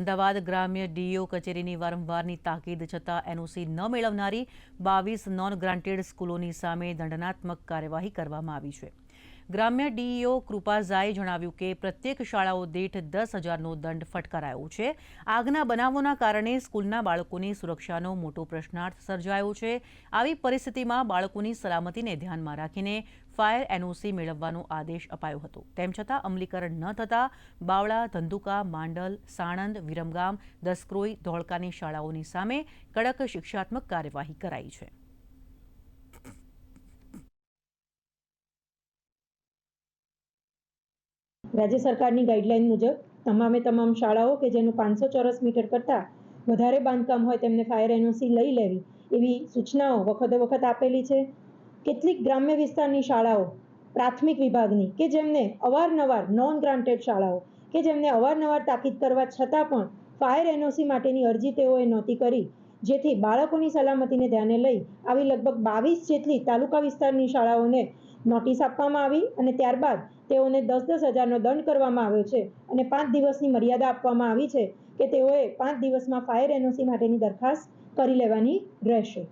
અમદાવાદ ગ્રામ્ય ડીઓ કચેરીની વારંવારની તાકીદ છતાં એનઓસી ન મેળવનારી બાવીસ નોન ગ્રાન્ટેડ સ્કૂલોની સામે દંડનાત્મક કાર્યવાહી કરવામાં આવી છે. ગ્રામ્ય ડીઈઓ કૃપાઝાએ જણાવ્યું કે પ્રત્યેક શાળાઓ દીઠ દસ હજારનો દંડ ફટકારાયો છે. આગના બનાવોના કારણે સ્કૂલના બાળકોની સુરક્ષાનો મોટો પ્રશ્નાર્થ સર્જાયો છે. આવી પરિસ્થિતિમાં બાળકોની સલામતીને ધ્યાનમાં રાખીને ફાયર એનઓસી મેળવવાનો આદેશ અપાયો હતો. તેમ છતાં અમલીકરણ ન થતાં બાવળા, ધંધુકા, માંડલ, સાણંદ, વિરમગામ, દસક્રોઈ, ધોળકાની શાળાઓની સામે કડક શિક્ષાત્મક કાર્યવાહી કરાઈ છે. રાજ્ય સરકારની ગાઈડલાઈન મુજબ તમામે તમામ શાળાઓ કે જેનું પાંચસો ચોરસ મીટર કરતાં વધારે બાંધકામ હોય તેમને ફાયર એનઓસી લઈ લેવી એવી સૂચનાઓ વખતે વખત આપેલી છે. કેટલીક ગ્રામ્ય વિસ્તારની શાળાઓ, પ્રાથમિક વિભાગની કે જેમને અવારનવાર નોન ગ્રાન્ટેડ શાળાઓ કે જેમને અવારનવાર તાકીદ કરવા છતાં પણ ફાયર એનઓસી માટેની અરજી તેઓએ નહોતી કરી, જેથી બાળકોની સલામતીને ધ્યાને લઈ આવી લગભગ બાવીસ જેટલી તાલુકા વિસ્તારની શાળાઓને નોટિસ આપવામાં આવી અને ત્યારબાદ તેઓને દસ દસ હજારનો દંડ કરવામાં આવ્યો છે અને પાંચ દિવસની મર્યાદા આપવામાં આવી છે કે તેઓએ પાંચ દિવસમાં ફાયર એનઓસી માટેની દરખાસ્ત કરી લેવાની રહેશે.